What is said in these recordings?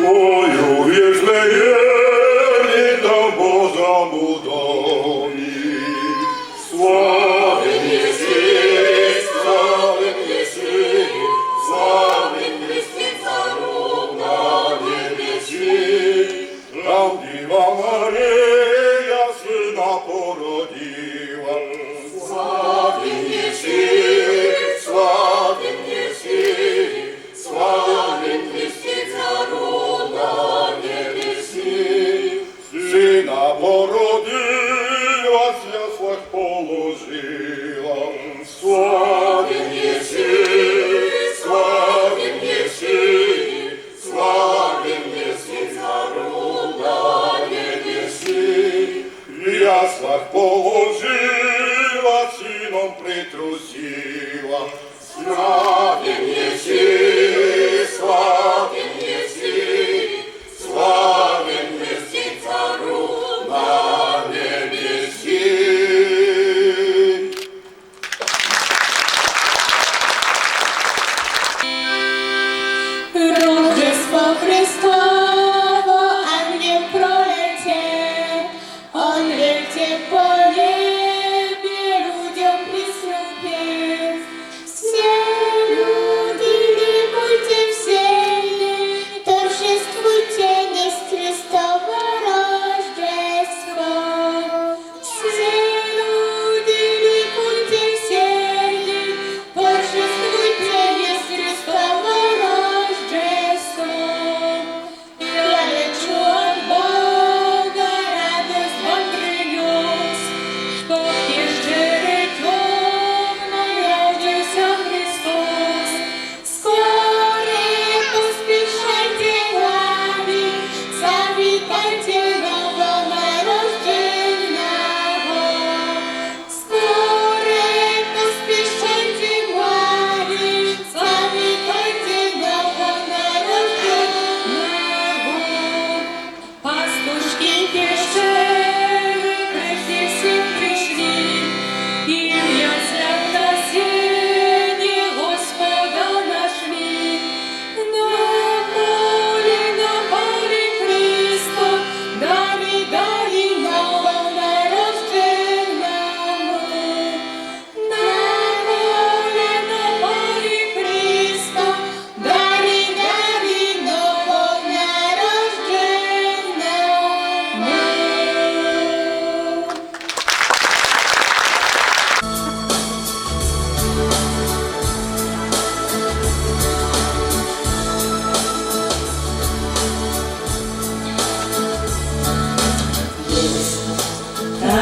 мою везлеем.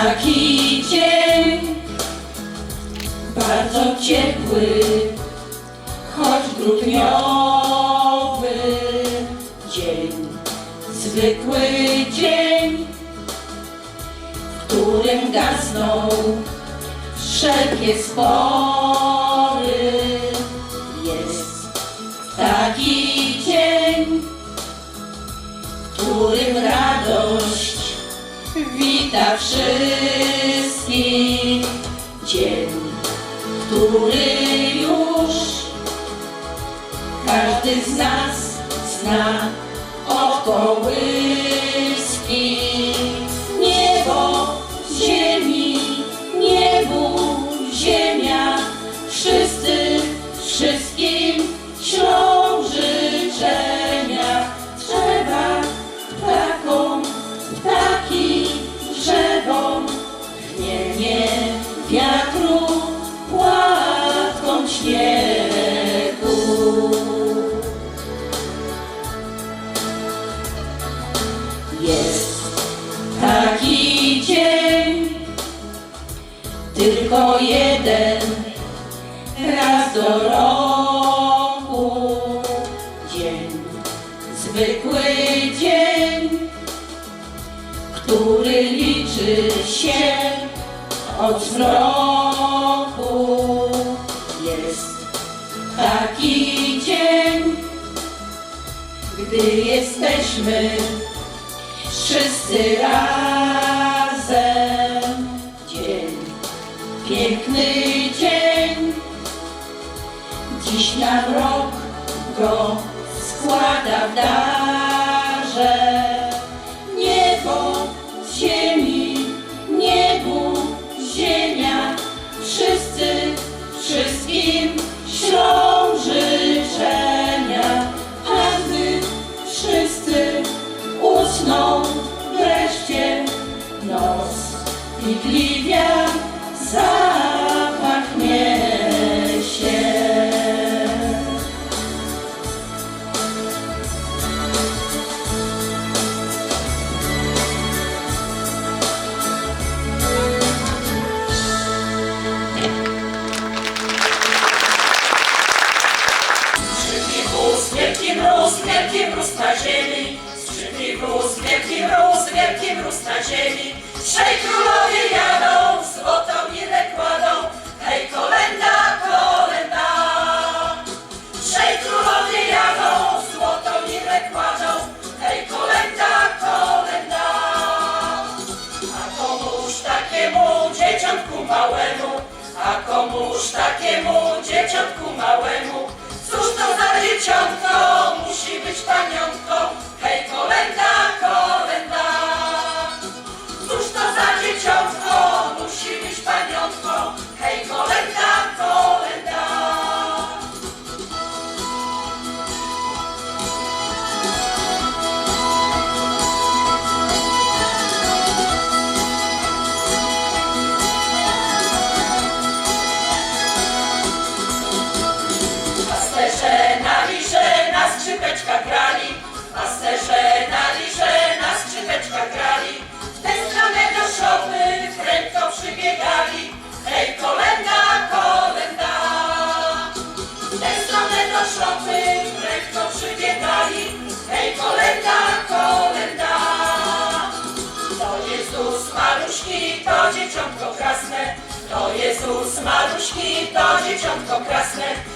taki dzień bardzo ciepły, choć grudniowy dzień, zwykły dzień, w którym gasną wszelkie spory. wita wszystkich dzień, który już każdy z nas zna od kołyski. wiatru, płatką śniegu. Jest taki dzień, tylko jeden raz do roku. Dzień, zwykły dzień, który liczy się choć w mroku jest taki dzień, gdy jesteśmy wszyscy razem. Dzień, piękny dzień, dziś nam rok go składa w dar. dzieciątko krasne.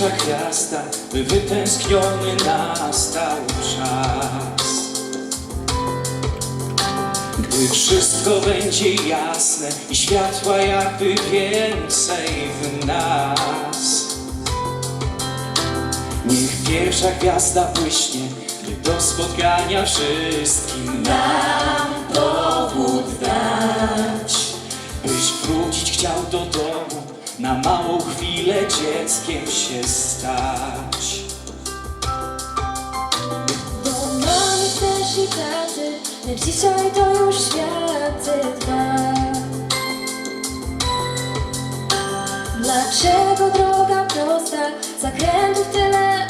pierwsza gwiazda, by wytęskniony nastał czas. Gdy wszystko będzie jasne i światła jakby więcej w nas. Niech pierwsza gwiazda błyśnie, by do spotkania wszystkim nam powód dać. Byś wrócić chciał do domu na małą chwilę dzieckiem się stać. Bo mamy też i taty, lecz dzisiaj to już światy dwa. Dlaczego droga prosta, zakrętów tyle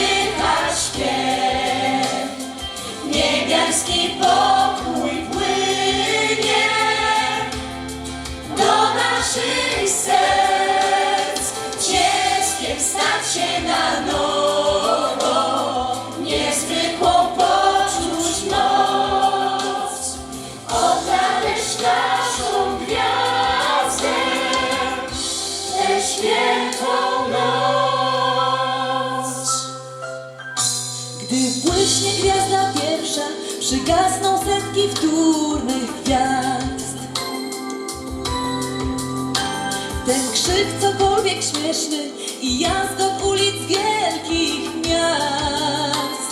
Przygasną setki wtórnych gwiazd. Ten krzyk cokolwiek śmieszny I jazgot ulic wielkich miast.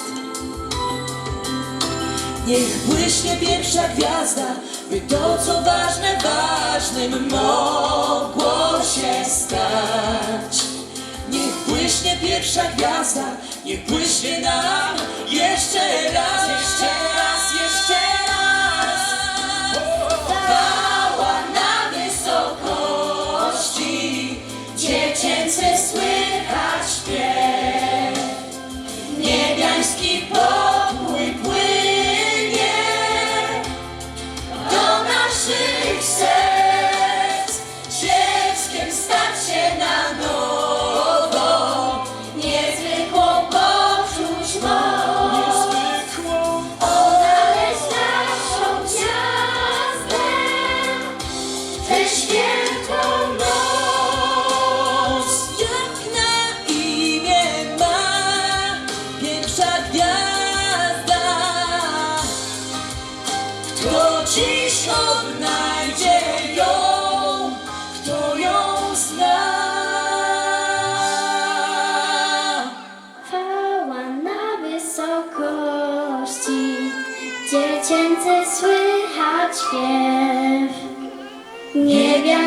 Niech błyśnie pierwsza gwiazda By to co ważne ważnym mogło się stać. Niech błyśnie pierwsza gwiazda Niech błyśnie nam jeszcze raz, jeszcze raz.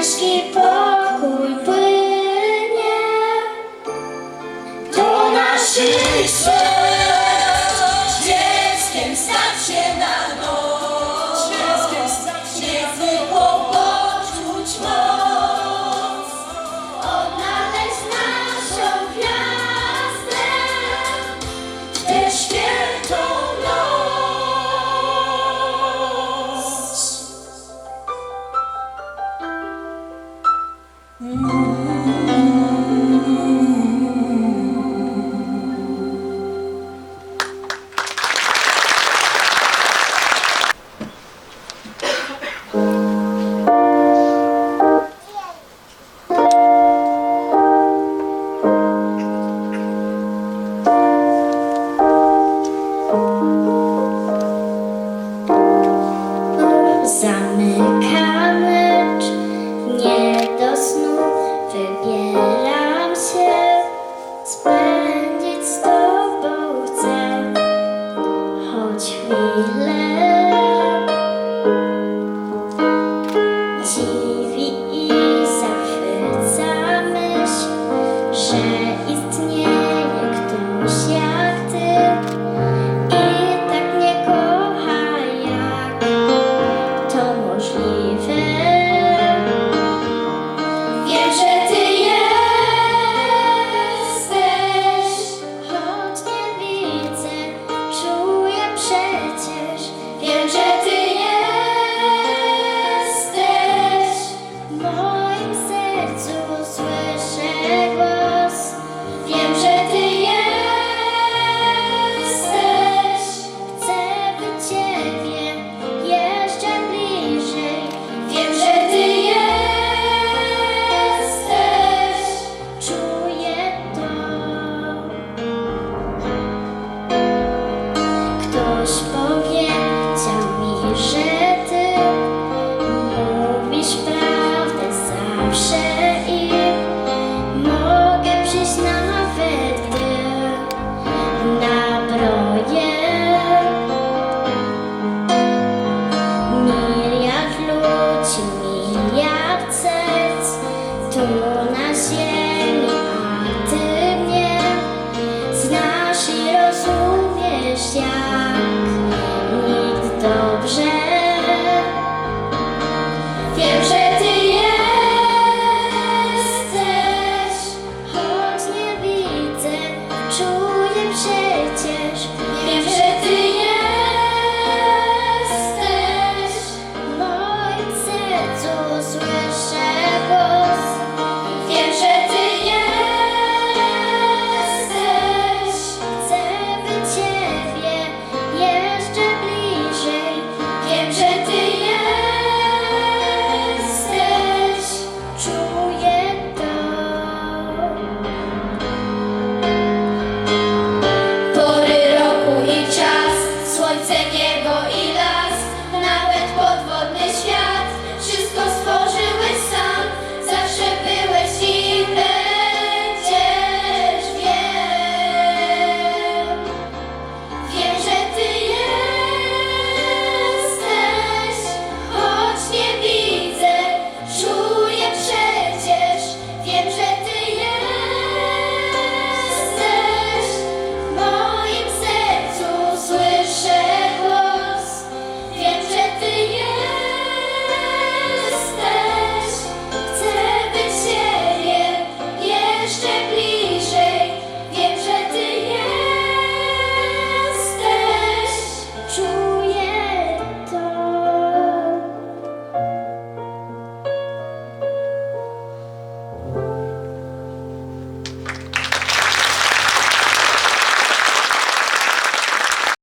Christmas gift.